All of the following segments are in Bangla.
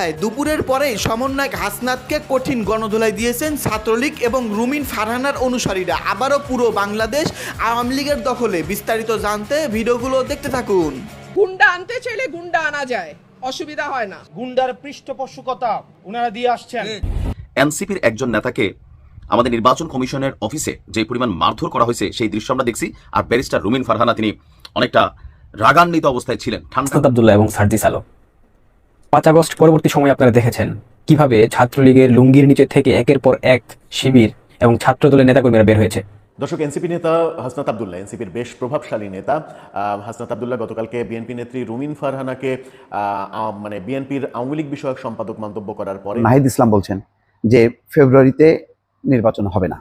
কথায় দুপুরের পরেই সমন্বয়ক হাসনাতকে কঠিন গণধোলাই দিয়েছেন ছাত্রলীগ এবং রুমিন ফারহানার অনুসারীরা। আবারও পুরো বাংলাদেশ আওয়ামী লীগের দখলে। বিস্তারিত জানতে ভিডিওগুলো দেখতে থাকুন। গুন্ডা আনতে চাইলে গুন্ডা আনা যায়। অসুবিধা হয় না। গুন্ডার পৃষ্ঠপোষকতা ওনারা দিয়ে আসছেন। এনসিপির একজন নেতাকে আমাদের নির্বাচন কমিশনের অফিসে যে পরিমাণ মারধর করা হয়েছে সেই দৃশ্য আমরা দেখছি। আর ব্যারিস্টার রুমিন ফারহানা তিনি অনেকটা রাগান্বিত অবস্থায় ছিলেন। ঠান্ডা আবদুল্লাহ এবং সার্জিস আলম। পাঁচ আগস্ট পরবর্তী সময়ে আপনারা দেখেছেন কীভাবে ছাত্রলীগের লুঙ্গির নিচে থেকে একের পর এক শিবির এবং ছাত্র দলের নেতাকর্মীরা বের হয়েছে। দর্শক এনসিপি নেতা হাসনাত আবদুল্লাহ এনসিপির বেশ প্রভাবশালী নেতা। আহ, হাসনাত আবদুল্লাহ গতকালকে বিএনপি নেত্রী রুমিন ফারহানাকে মানে বিএনপির আওয়ামী লীগ বিষয়ক সম্পাদক মন্তব্য করার পরে নাহিদ ইসলাম বলছেন যে ফেব্রুয়ারিতে নির্বাচন হবে না।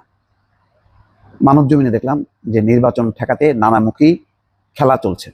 মানব জমিনে দেখলাম যে নির্বাচন ঠেকাতে নানামুখী খেলা চলছে।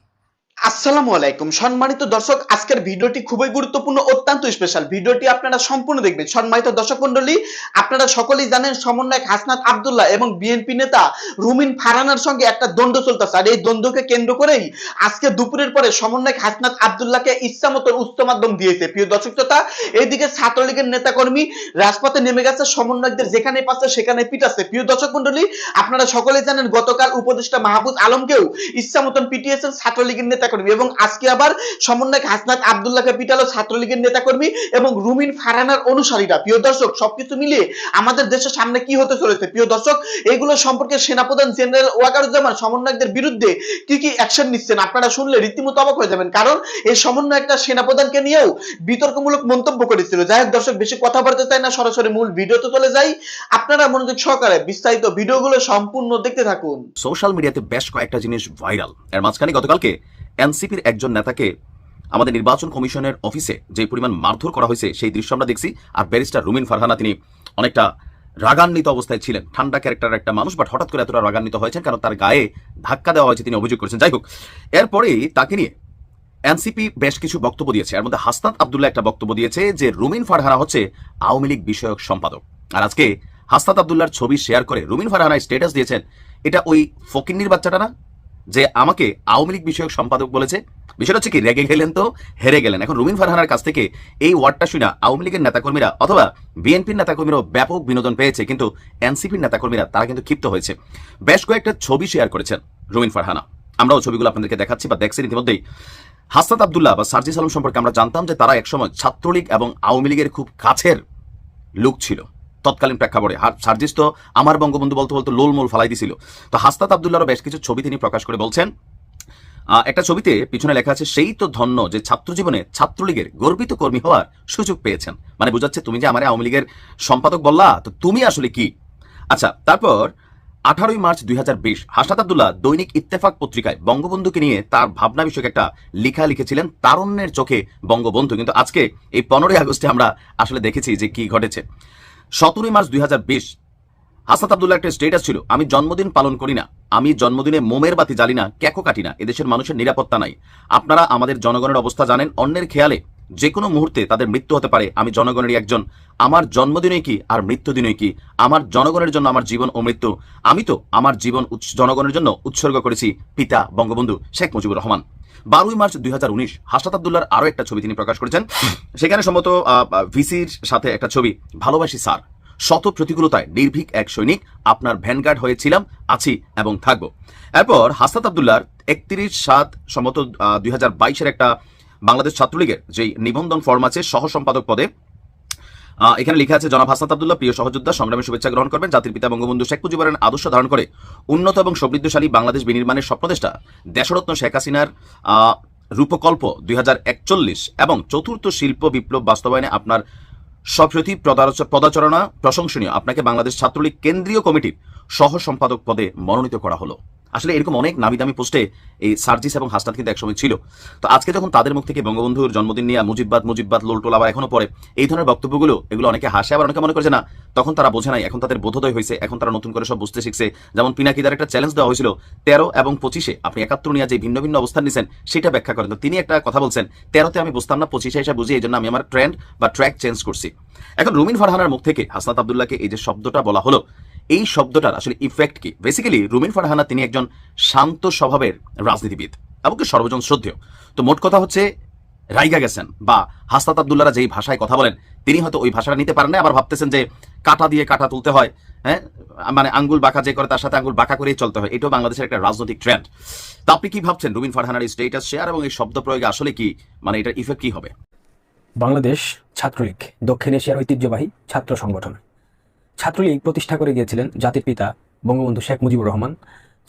আসসালামু আলাইকুম। সম্মানিত দর্শক, আজকের ভিডিওটি খুবই গুরুত্বপূর্ণ, অত্যন্ত স্পেশাল ভিডিওটি আপনারা সম্পূর্ণ দেখবেন। সম্মানিত দর্শক মন্ডলী আপনারা সকলেই জানেন সমন্বয়ক হাসনাত আবদুল্লাহ এবং বিএনপি নেতা রুমিন ফারানার সঙ্গে একটা দ্বন্দ্ব চলতেছে। আর এই দ্বন্দ্বকে কেন্দ্র করেই আজকে দুপুরের পরে সমন্বয়ক হাসনাত আবদুল্লাহকে ইচ্ছা মতো উচ্চ মাধ্যম দিয়েছে। প্রিয় দর্শক শ্রোতা, এইদিকে ছাত্রলীগের নেতাকর্মী রাজপথে নেমে গেছে, সমন্বয়কদের যেখানে পাচ্ছে সেখানে পিটাচ্ছে। প্রিয় দর্শক মন্ডলী আপনারা সকলেই জানেন গতকাল উপদেষ্টা মাহবুব আলমকেও ইচ্ছা মতন পিটিয়েছেন ছাত্রলীগের নেতাকর্মী এবং আজকে আবার সমন্বয়ক হাসনাত আবদুল্লাহকে পিটালো ছাত্রলীগের নেতাকর্মী এবং রুমিন ফারানার অনুসারীরা। প্রিয় দর্শক, সবকিছু মিলিয়ে আমাদের দেশের সামনে কি হতে চলেছে? প্রিয় দর্শক, এগুলো সম্পর্কে সেনাপ্রধান জেনারেল ওয়াকারুজ্জামান সমন্বয়কদের বিরুদ্ধে কি কি অ্যাকশন নিচ্ছেন আপনারা শুনলে রীতিমতো অবাক হয়ে যাবেন। কারণ এই সমন্বয়কটা সেনাপ্রধানকে নিয়েও বিতর্কমূলক মন্তব্য করেছিল। যাই হোক দর্শক, বেশি কথা বলতে চাই না, সরাসরি মূল ভিডিওতে চলে যাই। আপনারা মনোযোগ সহকারে বিস্তারিত ভিডিওগুলো সম্পূর্ণ দেখতে থাকুন। সোশ্যাল মিডিয়াতে বেশ কয়েকটা জিনিস ভাইরাল এর মাঝখানে গতকালকে এনসিপির একজন নেতাকে আমাদের নির্বাচন কমিশনের অফিসে যে পরিমাণ মারধর করা হয়েছে, সেই দৃশ্য আমরা দেখছি। আর ব্যারিস্টার রুমিন ফারহানা, তিনি অনেকটা রাগান্বিত অবস্থায় ছিলেন। ঠান্ডা ক্যারেক্টার একটা মানুষ, বাট হঠাৎ করে এতটা রাগান্বিত হয়েছেন কারণ তার গায়ে ধাক্কা দেওয়া হয়েছে তিনি অভিযোগ করেছেন। যাই হোক এরপরেই তাকে নিয়ে এনসিপি বেশ কিছু বক্তব্য দিয়েছে। এর মধ্যে হাসনাত আবদুল্লাহ একটা বক্তব্য দিয়েছে যে রুমিন ফারহানা হচ্ছে আওয়ামী লীগ বিষয়ক সম্পাদক। আর আজকে হাসনাত আবদুল্লাহর ছবি শেয়ার করে রুমিন ফারহানা স্ট্যাটাস দিয়েছেন, এটা ওই ফকিন্নির বাচ্চাটা না? যে আমাকে আওয়ামী লীগ বিষয়ক সম্পাদক বলেছে। বিষয়টা হচ্ছে কি, রেগে গেলেন তো, হেরে গেলেন। এখন রুমিন ফারহানার কাছ থেকে এই ওয়ার্ডটা শুনে আওয়ামী লীগের নেতাকর্মীরা অথবা বিএনপির নেতাকর্মীরাও ব্যাপক বিনোদন পেয়েছে, কিন্তু এনসিপির নেতাকর্মীরা তারা কিন্তু ক্ষিপ্ত হয়েছে। বেশ কয়েকটা ছবি শেয়ার করেছেন রুমিন ফারহানা। আমরাও ছবিগুলো আপনাদেরকে দেখাচ্ছি বা দেখছেন ইতিমধ্যেই। হাসনাত আবদুল্লাহ বা সার্জিস আলম সম্পর্কে আমরা জানতাম যে তারা একসময় ছাত্রলীগ এবং আওয়ামী লীগের খুব কাছের লোক ছিল। তৎকালীন প্রেক্ষাপটে। আর সার্জিস তো আমার বঙ্গবন্ধু বলতে বলতে লোলমোল ফালাই দিছিল। তো হাসনাত আবদুল্লাহরও বেশ কিছু ছবি তিনি প্রকাশ করে বলছেন। একটা ছবিতে পিছনে লেখা আছে, সেই তো ধন্য যে ছাত্র জীবনে ছাত্রলীগের গর্বিত কর্মী হওয়ার সুযোগ পেয়েছেন। মানে বোঝাচ্ছে, তুমি যে আমার আওয়ামী লীগের সম্পাদক বললা, তো তুমি আসলে কি? আচ্ছা তারপর আঠারোই মার্চ দুই হাজার বিশ হাসনাত আবদুল্লাহ দৈনিক ইত্তেফাক পত্রিকায় বঙ্গবন্ধুকে নিয়ে তার ভাবনা বিষয়ক একটা লেখা লিখেছিলেন, তারণ্যের চোখে বঙ্গবন্ধু। কিন্তু আজকে এই পনেরোই আগস্টে আমরা আসলে দেখেছি যে কি ঘটেছে। সতেরোই মার্চ দুই হাজার বিশ। হাসাত আবদুল্লাহ একটা স্টেটাস ছিল, আমি জন্মদিন পালন করি না, আমি জন্মদিনে মোমের বাতি জ্বালি না, ক্যাকো কাটি না, এদেশের মানুষের নিরাপত্তা নাই। আপনারা আমাদের জনগণের অবস্থা জানেন, অন্যের খেয়ালে যে কোনো মুহূর্তে তাদের মৃত্যু হতে পারে। আমি জনগণেরই একজন। আমার জন্মদিনই কি আর মৃত্যুদিনই কি? আমার জনগণের জন্য আমার জীবন ও মৃত্যু। আমি তো আমার জীবন জনগণের জন্য উৎসর্গ করেছি, পিতা, বঙ্গবন্ধু শেখ মুজিবুর রহমান। বারোই মার্চ দুই হাজার উনিশ, হাসনাত আবদুল্লার আরও একটা ছবি তিনি প্রকাশ করেছেন। সেখানে সম্ভবত ভিসির সাথে একটা ছবি, ভালোবাসি স্যার। শত প্রতিকূলতায় নির্ভীক এক সৈনিক, আপনার ভ্যানগার্ড হয়েছিলাম আছি এবং থাকব। এরপর হাসনাত আবদুল্লার একত্রিশ সাত সম্ভবত দুই হাজার বাইশের একটা বাংলাদেশ ছাত্রলীগের যেই নিবন্ধন ফর্ম আছে, সহ সম্পাদক পদে এখানে লেখা আছে, জনাব হাসাত আবদুল্লাহ, প্রিয় সহযোদ্ধা, সংগ্রামে শুভেচ্ছা গ্রহণ করবেন। জাতির পিতা বঙ্গবন্ধু শেখ মুজিবুরের আদর্শ ধারণ করে উন্নত এবং সমৃদ্ধশালী বাংলাদেশ বিনির্মাণের স্বপ্নদেষ্টা দেশরত্ন শেখ হাসিনার রূপকল্প দুই হাজার একচল্লিশ এবং চতুর্থ শিল্প বিপ্লব বাস্তবায়নে আপনার সপ্রতি পদাচরণা প্রশংসনীয়। আপনাকে বাংলাদেশ ছাত্রলীগ কেন্দ্রীয় কমিটির সহ সম্পাদক পদে মনোনীত করা হলো। আসলে এরকম অনেক নামি দামি পোস্টে এই সার্জিস এবং হাসনাত কিন্তু একসময় ছিল। তো আজকে যখন তাদের মুখ থেকে বঙ্গবন্ধুর জন্মদিন নিয়ে মুজিববাদ মুজিববাদ, লোলটোল আবার এখনও পরে এই ধরনের বক্তব্যগুলো, এগুলো অনেকে হাসে, আবার অনেকে মনে করে যে না তখন তারা বোঝে নাই, এখন তাদের বোধোদয় হয়েছে, এখন তারা নতুন করে সব বুঝতে শিখছে। যেমন পিনাকিদার একটা চ্যালেঞ্জ দেওয়া হয়েছিল, তেরো এবং পঁচিশে, আপনি একাত্তর নিয়ে যে ভিন্ন ভিন্ন অবস্থান নিছেন, সেটা ব্যাখ্যা করেন। তো তিনি একটা কথা বলছেন, তেরোতে আমি বুঝতাম না, পঁচিশে এসে বুঝি এই জন্য আমি আমার ট্রেন্ড বা ট্র্যাক চেঞ্জ করছি। এখন রুমিন ফারহানার মুখ থেকে হাসনাত আবদুল্লাহকে এই যে শব্দটা বলা হলো, এই শব্দটার আসলে ইফেক্ট কি? বেসিক্যালি রুমিন ফারহানা তিনি একজন শান্ত স্বভাবের রাজনীতিবিদ এমনকি সর্বজন শ্রদ্ধেয়। তো মোট কথা হচ্ছে, রাইগা গেছেন, বা হাসনাত আবদুল্লারা যেই ভাষায় কথা বলেন, তিনি হয়তো ওই ভাষাটা নিতে পারেন না আবার ভাবতেছেন যে কাটা দিয়ে কাটা তুলতে হয় হ্যাঁ? মানে আঙ্গুল বাঁকা যে করে তার সাথে আঙ্গুল বাঁকা করেই চলতে হয়। এটাও বাংলাদেশের একটা রাজনৈতিক ট্রেন্ড তা আপনি কি ভাবছেন? রুবিন ফারহানার স্টেটাস শেয়ার এবং এই শব্দ প্রয়োগে আসলে কি? মানে এটার ইফেক্ট কি হবে? বাংলাদেশ ছাত্রলীগ, দক্ষিণ এশিয়ার ঐতিহ্যবাহী ছাত্র সংগঠন। ছাত্রলীগ প্রতিষ্ঠা করে গিয়েছিলেন জাতির পিতা বঙ্গবন্ধু শেখ মুজিবুর রহমান।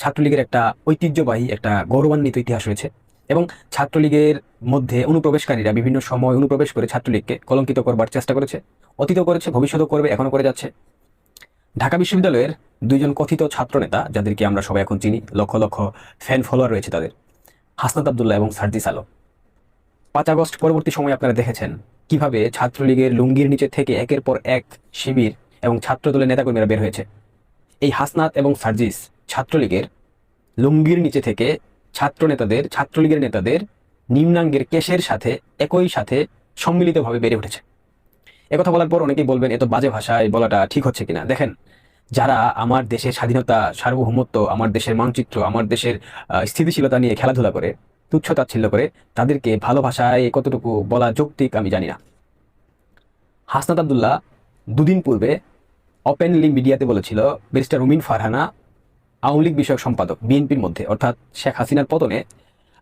ছাত্রলীগের একটা ঐতিহ্যবাহী, একটা গৌরবান্বিত ইতিহাস রয়েছে। এবং ছাত্রলীগের মধ্যে অনুপ্রবেশকারীরা বিভিন্ন সময় অনুপ্রবেশ করে ছাত্রলীগকে কলঙ্কিত করবার চেষ্টা করেছে অতীত করেছে, ভবিষ্যতেও করবে, এখনও করে যাচ্ছে। ঢাকা বিশ্ববিদ্যালয়ের দুইজন কথিত ছাত্রনেতা, যাদেরকে আমরা সবাই এখন চিনি, লক্ষ লক্ষ ফ্যান ফলোয়ার রয়েছে তাদের, হাসনাত আবদুল্লাহ এবং সার্জিস আলম। পাঁচ আগস্ট পরবর্তী সময়ে আপনারা দেখেছেন কীভাবে ছাত্রলীগের লুঙ্গির নিচে থেকে একের পর এক শিবির এবং ছাত্রদলের নেতাকর্মীরা বের হয়েছে। এই হাসনাত এবং সার্জিস ছাত্রলীগের লুঙ্গির নিচে থেকে ছাত্র নেতাদের ছাত্রলীগের নেতাদের নিম্নাঙ্গের কেশের সাথে, একই সাথে সম্মিলিতভাবে বেড়ে উঠেছে। একথা বলার পর অনেকেই বলবেন এত বাজে ভাষায় বলাটা ঠিক হচ্ছে কিনা? দেখেন, যারা আমার দেশের স্বাধীনতা, সার্বভৌমত্ব, আমার দেশের মানচিত্র, আমার দেশের স্থিতিশীলতা নিয়ে খেলাধুলা করে, তুচ্ছ তাচ্ছিল্য করে, তাদেরকে ভালো ভাষায় কতটুকু বলা যৌক্তিক আমি জানি না। হাসনাত আবদুল্লাহ দুদিন পূর্বে ওপেনলি মিডিয়াতে বলেছিল, ব্যারিস্টার রুমিন ফারহানা আওয়ামী লীগ বিষয়ক সম্পাদক বিএনপির মধ্যে, অর্থাৎ শেখ হাসিনার পতনে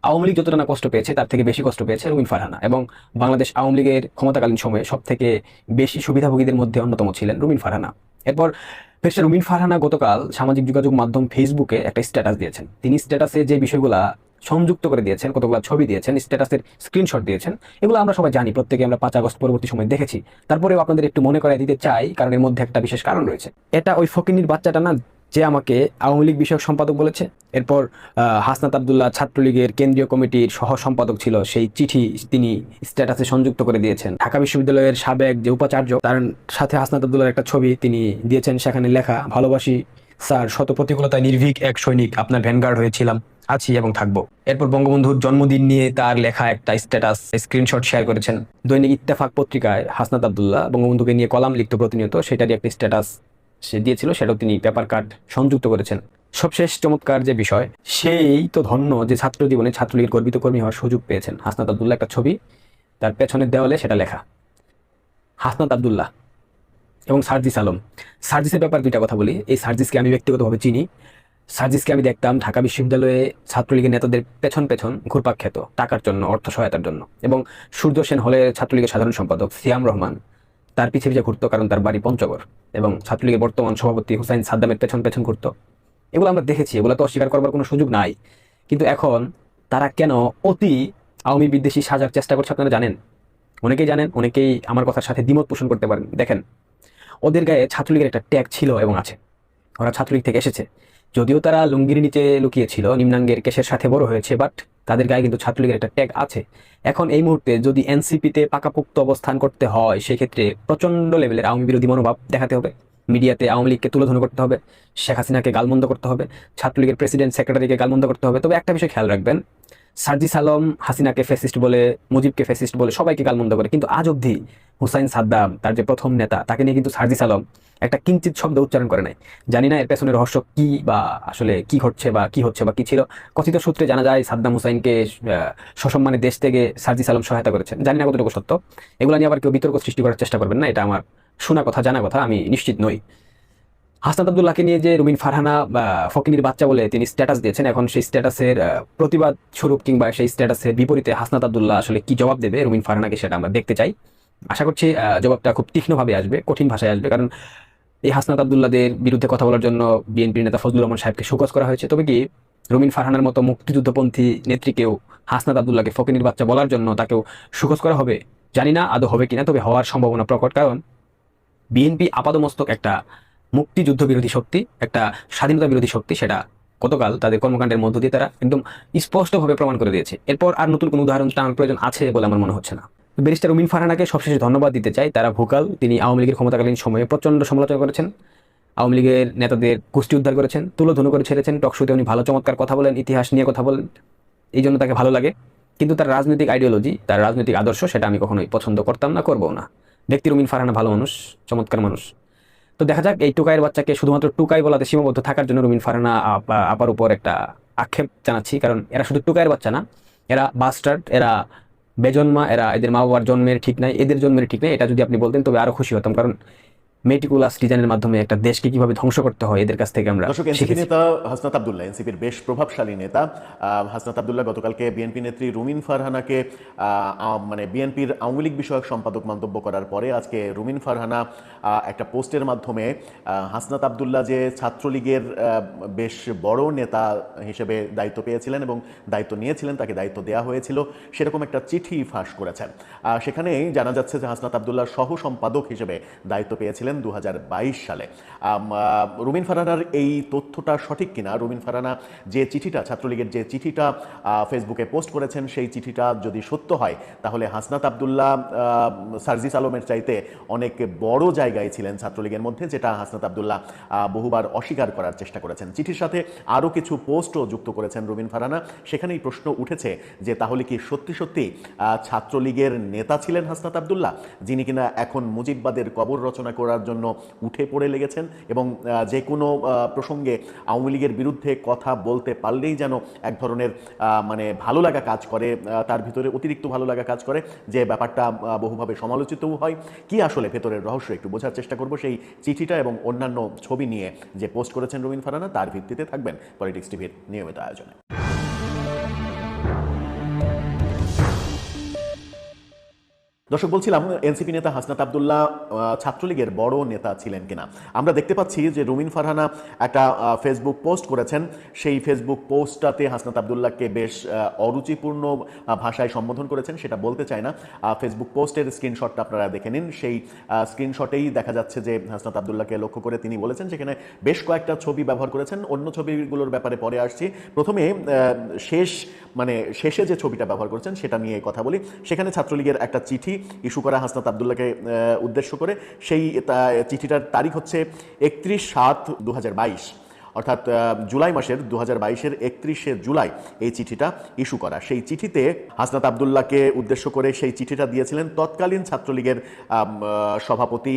আওয়ামী লীগ যতটা কষ্ট পেয়েছে, তার থেকে বেশি কষ্ট পেয়েছে রুমিন ফারহানা এবং বাংলাদেশ আওয়ামী লীগের ক্ষমতাকালীন সময়ে সব থেকে বেশি সুবিধাভোগীদের মধ্যে অন্যতম ছিলেন রুমিন ফারহানা। এরপর ব্যারিস্টার রুমিন ফারহানা গতকাল সামাজিক যোগাযোগ মাধ্যম ফেসবুকে একটা স্ট্যাটাস দিয়েছেন। তিনি স্ট্যাটাসে যে বিষয়গুলা সংযুক্ত করে দিয়েছেন, কতগুলো ছবি দিয়েছেন, স্ট্যাটাসের স্ক্রিনশট দিয়েছেন, এগুলো আমরা সবাই জানি, প্রত্যেকে আমরা পাঁচ আগস্ট পরবর্তী সময় দেখেছি। তারপরেও আপনাদের একটু মনে করাই দিতে চাই, কারণ এর মধ্যে একটা বিশেষ কারণ রয়েছে। এটা ওই ফকিনির বাচ্চাটা না যে আমাকে আওয়ামী লীগ বিষয়ক সম্পাদক বলেছে। এরপর হাসনাত আবদুল্লাহ ছাত্রলীগের কেন্দ্রীয় কমিটির সহ সম্পাদক ছিল। সেই চিঠি তিনি স্ট্যাটাসে সংযুক্ত করে দিয়েছেন। ঢাকা বিশ্ববিদ্যালয়ের সাবেক যে উপাচার্য, তার সাথে হাসনাত আবদুল্লাহর একটা ছবি তিনি দিয়েছেন। সেখানে লেখা, ভালোবাসি, স্যার শত প্রতিকূলতায় নির্ভীক এক সৈনিক। আপনার ভ্যানগার্ড হয়েছিলাম, আছি এবং থাকব। এরপর বঙ্গবন্ধুর জন্মদিন নিয়ে তার লেখা একটা স্ট্যাটাস স্ক্রিনশট শেয়ার করেছেন। দৈনিক ইত্তেফাক পত্রিকায় হাসনাত আবদুল্লাহ বঙ্গবন্ধুকে নিয়ে কলাম লিখত প্রতিনিয়ত। সেটারই একটা স্ট্যাটাস সে দিয়েছিল, সেটাও তিনি পেপার কার্ড সংযুক্ত করেছেন। সবশেষ চমৎকার যে বিষয়, সেই তো ধন্য যে ছাত্র জীবনে ছাত্রলীগের গর্বিত কর্মী হওয়ার সুযোগ পেয়েছেন। হাসনাত আবদুল্লাহ একটা ছবি, তার পেছনের দেওয়ালে সেটা লেখা। হাসনাত আবদুল্লাহ এবং সার্জিস আলম। সার্জিসের ব্যাপারে দুইটা কথা বলি। এই সার্জিসকে আমি ব্যক্তিগতভাবে চিনি। সার্জিসকে আমি দেখতাম ঢাকা বিশ্ববিদ্যালয়ে ছাত্রলীগের নেতাদের পেছন পেছন ঘুরপাক খেত, টাকার জন্য, অর্থ সহায়তার জন্য। এবং সূর্য সেন হলে ছাত্রলীগের সাধারণ সম্পাদক সিয়াম রহমান তার পিছিয়ে পিছিয়ে ঘুরতো কারণ তার বাড়ি পঞ্চগড় এবং ছাত্রলীগের বর্তমান সভাপতি হুসাইন সাদ্দামের পেছন পেছন ঘুরতো। এগুলো আমরা দেখেছি, এগুলো তো অস্বীকার করবার কোনো সুযোগ নাই। কিন্তু এখন তারা কেন অতি আওয়ামী বিদ্বেষী সাজার চেষ্টা করছে আপনারা জানেন? অনেকেই জানেন, অনেকেই আমার কথার সাথে দ্বিমত পোষণ করতে পারেন। দেখেন, ওদের গায়ে ছাত্রলীগের একটা ট্যাগ ছিল এবং আছে। ওরা ছাত্রলীগ থেকে এসেছে। যদিও তারা লুঙ্গির নিচে লুকিয়েছিল, নিম্নাঙ্গের কেশের সাথে বড় হয়েছে, বাট তাদের গায়ে কিন্তু ছাত্রলীগের একটা ট্যাগ আছে। এখন এই মুহূর্তে যদি এনসিপিতে পাকাপোক্ত অবস্থান করতে হয়, সেক্ষেত্রে প্রচণ্ড লেভেলের আওয়ামী বিরোধী মনোভাব দেখাতে হবে। মিডিয়াতে আওয়ামী লীগকে তুলে তুলোধন করতে হবে, শেখ হাসিনাকে গালমন্দ করতে হবে, ছাত্রলীগের প্রেসিডেন্ট সেক্রেটারিকে গালমন্দ করতে হবে। তবে একটা বিষয় খেয়াল রাখবেন সার্জিস আলম হাসিনাকে ফেসিস্ট বলে, মুজিবকে ফেসিস্ট বলে সবাইকে গালমন্দ করে। কিন্তু আজ অবধি হুসাইন সাদ্দাম, তার যে প্রথম নেতা, তাকে নিয়ে কিন্তু সার্জিস আলম একটা কিঞ্চিত শব্দ উচ্চারণ করে নাই। জানি না এর পেছনে রহস্য কি বা আসলে কি ঘটছে বা কি হচ্ছে বা কি ছিল। কথিত সূত্রে জানা যায়, সাদ্দাম হুসাইনকে সসম্মানে দেশ থেকে সার্জিস আলম সহায়তা করেছেন। জানি না কতটুকু সত্য। এগুলো নিয়ে আবার কেউ বিতর্ক সৃষ্টি করার চেষ্টা করবেন না, এটা আমার শোনা কথা, জানা কথা, আমি নিশ্চিত নই। হাসনাত আবদুল্লাহকে নিয়ে যে রুমিন ফারহানা ফকিনির বাচ্চা বলে তিনি স্ট্যাটাস দিয়েছেন, এখন সেই স্ট্যাটাসের প্রতিবাদ স্বরূপ কিংবা সেই স্ট্যাটাসের বিপরীতে হাসনাত আবদুল্লাহ আসলে কি জবাব দেবে রুমিন ফারহানাকে সেটা আমরা দেখতে চাই। আশা করছি জবাবটা খুব তীক্ষ্ণভাবে আসবে, কঠিন ভাষায় আসবে, কারণ এই হাসনাত আবদুল্লাদের বিরুদ্ধে কথা বলার জন্য বিএনপির নেতা ফজলুর রহমান সাহেবকে শোকজ করা হয়েছে। তবে কি রুমিন ফারহানার মতো মুক্তিযুদ্ধপন্থী নেত্রীকেও হাসনাত আবদুল্লাহকে ফকিনির বাচ্চা বলার জন্য তাকেও শোকজ করা হবে? জানি না আদৌ হবে কিনা, তবে হওয়ার সম্ভাবনা প্রকট, কারণ বিএনপি আপাদমস্তক একটা মুক্তিযুদ্ধ বিরোধী শক্তি, একটা স্বাধীনতা বিরোধী শক্তি সেটা গতকাল তাদের কর্মকাণ্ডের মধ্য দিয়ে তারা একদম স্পষ্টভাবে প্রমাণ করে দিয়েছে। এরপর আর নতুন কোনো উদাহরণ টানার প্রয়োজন আছে বলে আমার মনে হচ্ছে না। ব্যারিস্টার উমিন ফারহানাকে সবশেষে ধন্যবাদ দিতে চাই। তারা ভোকাল, তিনি আওয়ামী লীগের ক্ষমতাকালীন সময়ে প্রচণ্ড সমালোচনা করেছেন। আওয়ামী লীগের নেতাদের গোষ্ঠী উদ্ধার করেছেন, তুলোধনু করে ছেড়েছেন, টকশোতে উনি ভালো চমৎকার কথা বলেন, ইতিহাস নিয়ে কথা বলেন, এই জন্য তাকে ভালো লাগে। কিন্তু তার রাজনৈতিক আইডিওলজি তার রাজনৈতিক আদর্শ সেটা আমি কখনোই পছন্দ করতাম না করব না। ব্যক্তি রুমিন ফারহানা ভালো মানুষ, চমৎকার মানুষ। তো দেখা যাক এই টুকাইয়ের বাচ্চাকে শুধুমাত্র টুকাই বলাতে সীমাবদ্ধ থাকার জন্য রুমিন ফারহানা আপা- আপার উপর একটা আক্ষেপ জানাচ্ছি। কারণ এরা শুধু টুকাইয়ের বাচ্চা না, এরা বাস্টার্ড এরা বেজন্মা, এরা এদের মা বাবার জন্মের ঠিক নাই, এদের জন্মের ঠিক নাই, এটা যদি আপনি বলতেন তবে আরও খুশি হতাম। কারণ মেটিকুলাস ডিজাইনের মাধ্যমে একটা দেশকে কীভাবে ধ্বংস করতে হয় এদের কাছ থেকে আমরা দর্শক এনসিপি নেতা হাসনাত আবদুল্লাহ এনসিপির বেশ প্রভাবশালী নেতা। হাসনাত আবদুল্লাহ গতকালকে বিএনপি নেত্রী রুমিন ফারহানাকে মানে বিএনপির আওয়ামী লীগ বিষয়ক সম্পাদক মন্তব্য করার পরে আজকে রুমিন ফারহানা একটা পোস্টের মাধ্যমে হাসনাত আবদুল্লাহ যে ছাত্রলীগের বেশ বড় নেতা হিসেবে দায়িত্ব পেয়েছিলেন এবং দায়িত্ব নিয়েছিলেন তাকে দায়িত্ব দেওয়া হয়েছিল সেরকম একটা চিঠি ফাঁস করেছেন। আহ, সেখানেই জানা যাচ্ছে যে হাসনাত আবদুল্লাহ সহ সম্পাদক হিসেবে দায়িত্ব পেয়েছিলেন। দু হাজার বাইশ সালে। রুমিন ফারানার এই তথ্যটা সঠিক কিনা? রুমিন ফারানা যে চিঠিটা, ছাত্রলীগের যে চিঠিটা ফেসবুকে পোস্ট করেছেন, সেই চিঠিটা যদি সত্য হয়, তাহলে হাসনাত আবদুল্লাহ সার্জিস আলমের চাইতে অনেক বড় জায়গায় ছিলেন ছাত্রলীগের মধ্যে, যেটা হাসনাত আবদুল্লাহ বহুবার অস্বীকার করার চেষ্টা করেছেন। চিঠির সাথে আরও কিছু পোস্টও যুক্ত করেছেন রুমিন ফারানা। সেখানেই প্রশ্ন উঠেছে যে, তাহলে কি সত্যি সত্যি ছাত্রলীগের নেতা ছিলেন হাসনাত আবদুল্লাহ, যিনি কিনা এখন মুজিববাদের কবর রচনা করার জন্য উঠে পড়ে লেগেছেন এবং যে কোনো প্রসঙ্গে আওয়ামী লীগের বিরুদ্ধে কথা বলতে পারলেই যেন এক ধরনের মানে ভালো লাগা কাজ করে তার ভিতরে অতিরিক্ত ভালো লাগা কাজ করে, যে ব্যাপারটা বহুভাবে সমালোচিতও হয়। কি আসলে ভেতরের রহস্য একটু বোঝার চেষ্টা করব সেই চিঠিটা এবং অন্যান্য ছবি নিয়ে যে পোস্ট করেছেন রবীন ফারানা, তার ভিত্তিতে থাকবেন পলিটিক্স টিভির নিয়মিত আয়োজনে। দর্শক, বলছিলাম, এনসিপি নেতা হাসনাত আবদুল্লাহ ছাত্রলীগের বড় নেতা ছিলেন কিনা। আমরা দেখতে পাচ্ছি যে রুমিন ফারহানা একটা ফেসবুক পোস্ট করেছেন। সেই ফেসবুক পোস্টটাতে হাসনাত আবদুল্লাহকে বেশ অরুচিপূর্ণ ভাষায় সম্বোধন করেছেন। সেটা বলতে চাই না। ফেসবুক পোস্টের স্ক্রিনশটটা আপনারা দেখে নিন। সেই স্ক্রিনশটেই দেখা যাচ্ছে যে হাসনাত আবদুল্লাহকে লক্ষ্য করে তিনি বলেছেন, সেখানে বেশ কয়েকটা ছবি ব্যবহার করেছেন। অন্য ছবিগুলোর ব্যাপারে পরে আসছি। প্রথমে শেষ মানে শেষে যে ছবিটা ব্যবহার করেছেন, সেটা নিয়ে কথা বলি। সেখানে ছাত্রলীগের একটা চিঠি ইস্যু করা হাসনাত আবদুল্লাহকে উদ্দেশ্য করে। সেই চিঠিটার তারিখ হচ্ছে একত্রিশ সাত দু অর্থাৎ জুলাই মাসের দু হাজার বাইশের একত্রিশে জুলাই এই চিঠিটা ইস্যু করা। সেই চিঠিতে হাসনাত আবদুল্লাহকে উদ্দেশ্য করে সেই চিঠিটা দিয়েছিলেন তৎকালীন ছাত্রলীগের সভাপতি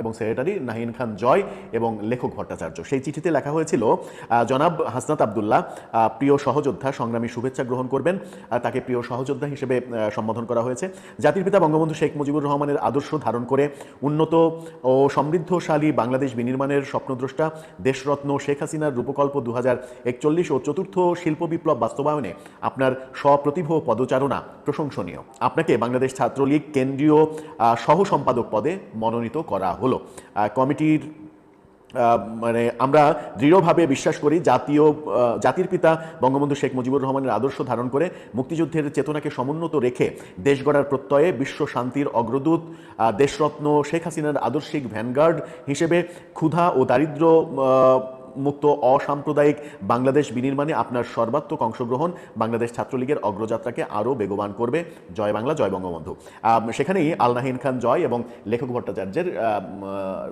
এবং সেক্রেটারি নাহিন খান জয় এবং লেখক ভট্টাচার্য। সেই চিঠিতে লেখা হয়েছিল জনাব হাসনাত আবদুল্লাহ প্রিয় সহযোদ্ধা সংগ্রামী শুভেচ্ছা গ্রহণ করবেন তাকে প্রিয় সহযোদ্ধা হিসেবে সম্বোধন করা হয়েছে। জাতির পিতা বঙ্গবন্ধু শেখ মুজিবুর রহমানের আদর্শ ধারণ করে উন্নত ও সমৃদ্ধশালী বাংলাদেশ বিনির্মাণের স্বপ্নদ্রষ্টা দেশরত্ন শেখ হাসিনার রূপকল্প দু একচল্লিশ ও চতুর্থ শিল্প বিপ্লব বাস্তবায়নে আপনার স্বপ্রতিভ পদচারণা প্রশংসনীয়। আপনাকে বাংলাদেশ ছাত্রলীগ কেন্দ্রীয় সহ সম্পাদক পদে মনোনীত করা হলো। কমিটির মানে আমরা দৃঢ়ভাবে বিশ্বাস করি জাতীয় জাতির পিতা বঙ্গবন্ধু শেখ মুজিবুর রহমানের আদর্শ ধারণ করে মুক্তিযুদ্ধের চেতনাকে সমুন্নত রেখে দেশ গড়ার প্রত্যয়ে বিশ্ব শান্তির অগ্রদূত দেশরত্ন শেখ হাসিনার আদর্শিক ভ্যানগার্ড হিসেবে ক্ষুধা ও দারিদ্র মুক্ত, অসাম্প্রদায়িক বাংলাদেশ বিনির্মাণে আপনার সর্বাত্মক অংশগ্রহণ বাংলাদেশ ছাত্রলীগের অগ্রযাত্রাকে আরও বেগবান করবে। জয় বাংলা, জয় বঙ্গবন্ধু। সেখানেই আলনাহিন খান জয় এবং লেখক ভট্টাচার্যের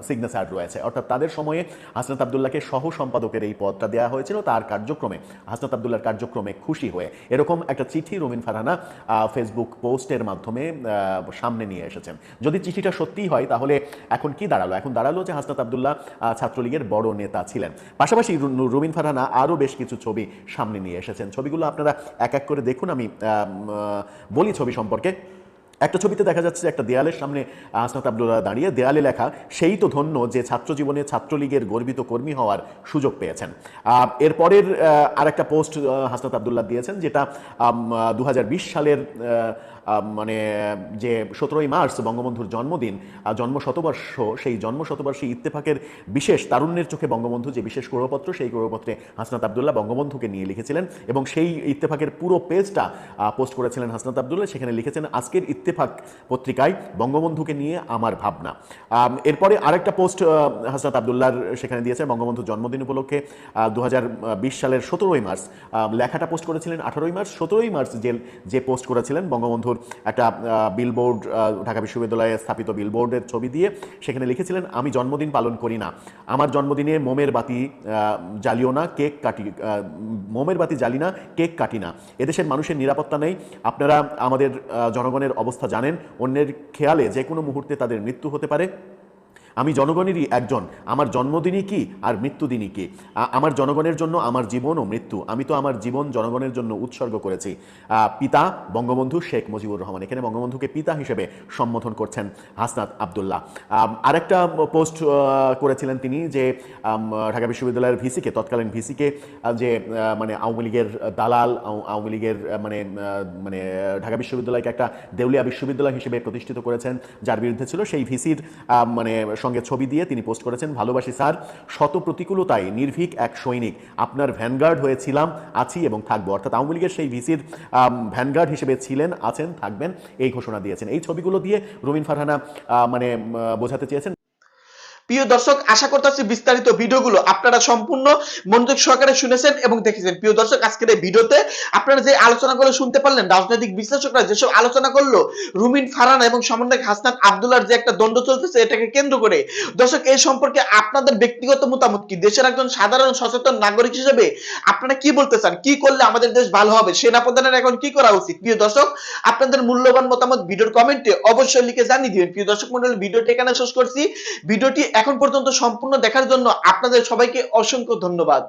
সিগনেচার রয়েছে। অর্থাৎ তাদের সময়ে হাসনাত আবদুল্লাহকে সহ সম্পাদকের এই পদটা দেওয়া হয়েছিল তার কার্যক্রমে। হাসনাত আবদুল্লাহর কার্যক্রমে খুশি হয়ে এরকম একটা চিঠি রুমিন ফারহানা ফেসবুক পোস্টের মাধ্যমে সামনে নিয়ে এসেছেন। যদি চিঠিটা সত্যিই হয় তাহলে এখন কি দাঁড়াল? এখন দাঁড়াল যে হাসনাত আবদুল্লাহ ছাত্রলীগের বড় নেতা ছিলেন। পাশাপাশি রুমিন ফারহানা আরও বেশ কিছু ছবি সামনে নিয়ে এসেছেন। ছবিগুলো আপনারা এক এক করে দেখুন, আমি বলি ছবি সম্পর্কে। একটা ছবিতে দেখা যাচ্ছে একটা দেয়ালের সামনে হাসনাত আবদুল্লাহ দাঁড়িয়ে দেয়ালে লেখা, সেই তো ধন্য যে ছাত্র জীবনে ছাত্রলীগের গর্বিত কর্মী হওয়ার সুযোগ পেয়েছেন। এরপরের আর একটা পোস্ট হাসনাত আবদুল্লাহ দিয়েছেন, যেটা দু হাজার বিশ সালের মানে যে সতেরোই মার্চ বঙ্গবন্ধুর জন্মদিন জন্ম শতবর্ষ সেই জন্ম শতবর্ষী ইত্তেফাকের বিশেষ তারুণ্যের চোখে বঙ্গবন্ধু যে বিশেষ গৌরবপত্র, সেই গৌরবপত্রে হাসনাত আবদুল্লাহ বঙ্গবন্ধুকে নিয়ে লিখেছিলেন এবং সেই ইত্তেফাকের পুরো পেজটা পোস্ট করেছিলেন হাসনাত আবদুল্লাহ। সেখানে লিখেছেন, আজকের ইত্তেফাক পত্রিকায় বঙ্গবন্ধুকে নিয়ে আমার ভাবনা। এরপরে আরেকটা পোস্ট হাসনাত আবদুল্লাহর সেখানে দিয়েছে বঙ্গবন্ধুর জন্মদিন উপলক্ষে দু হাজার বিশ সালের সতেরোই মার্চ। লেখাটা পোস্ট করেছিলেন আঠারোই মার্চ। সতেরোই মার্চ যে পোস্ট করেছিলেন বঙ্গবন্ধুর একটা বিলবোর্ড ঢাকা বিশ্ববিদ্যালয়ে স্থাপিত বিলবোর্ডের ছবি দিয়ে সেখানে লিখেছিলেন, আমি জন্মদিন পালন করি না। আমার জন্মদিনে মোমের বাতি জ্বালিও না, কেক কাটি মোমের বাতি জ্বালি না, কেক কাটি না। এদেশের মানুষের নিরাপত্তা নেই। আপনারা আমাদের জনগণের অবস্থা জানেন। অন্যের খেয়ালে যে কোনো মুহূর্তে তাদের মৃত্যু হতে পারে। আমি জনগণেরই একজন। আমার জন্মদিনই কি আর মৃত্যুদিনই কি? আমার জনগণের জন্য আমার জীবন ও মৃত্যু। আমি তো আমার জীবন জনগণের জন্য উৎসর্গ করেছি। পিতা বঙ্গবন্ধু শেখ মুজিবুর রহমান। এখানে বঙ্গবন্ধুকে পিতা হিসেবে সম্বোধন করছেন হাসনাত আবদুল্লাহ। আরেকটা পোস্ট করেছিলেন তিনি যে ঢাকা বিশ্ববিদ্যালয়ের ভিসিকে, তৎকালীন ভিসিকে যে মানে আওয়ামী লীগের দালাল, আও- আওয়ামী লীগের মানে মানে ঢাকা বিশ্ববিদ্যালয়কে একটা দেউলিয়া বিশ্ববিদ্যালয় হিসেবে প্রতিষ্ঠিত করেছেন। যার বিরুদ্ধে ছিল সেই ভিসির মানে সঙ্গে ছবি দিয়ে তিনি পোস্ট করেছেন, ভালোবাসি স্যার, শত প্রতিকূলতায় নির্ভীক এক সৈনিক। আপনার ভ্যানগার্ড হয়েছিলাম, আছি এবং থাকব। অর্থাৎ আওয়ামী লীগের সেই ভিসির ভ্যানগার্ড হিসেবে ছিলেন, আছেন, থাকবেন, এই ঘোষণা দিয়েছেন। এই ছবিগুলো দিয়ে রুমিন ফারহানা মানে বোঝাতে চেয়েছেন প্রিয় দর্শক, আশা করতেছি বিস্তারিত ভিডিওগুলো আপনারা সম্পূর্ণ মনোযোগ সহকারে শুনেছেন এবং দেখেছেন। প্রিয় দর্শক, আজকের এই ভিডিওতে আপনারা যে আলোচনাগুলো শুনতে পারলেন, রাজনৈতিক বিশ্লেষকরা যেসব আলোচনা করল, রুমিন ফারান এবং সমন্বয়ক হাসনাত আবদুল্লার যে একটা দ্বন্দ্ব চলতেছে, এটাকে কেন্দ্র করে, দর্শক, এই সম্পর্কে আপনাদের ব্যক্তিগত মতামত কি? দেশের একজন সাধারণ সচেতন নাগরিক হিসেবে আপনারা কি বলতে চান? কি করলে আমাদের দেশ ভালো হবে? সেনা প্রধানের এখন কি করা উচিত? প্রিয় দর্শক, আপনাদের মূল্যবান মতামত ভিডিওর কমেন্টে অবশ্যই লিখে জানিয়ে দিবেন। প্রিয় দর্শক মন্ডল, ভিডিওটি এখানে শেষ করছি। ভিডিওটি এখন পর্যন্ত সম্পূর্ণ দেখার জন্য আপনাদের সবাইকে অসংখ্য ধন্যবাদ।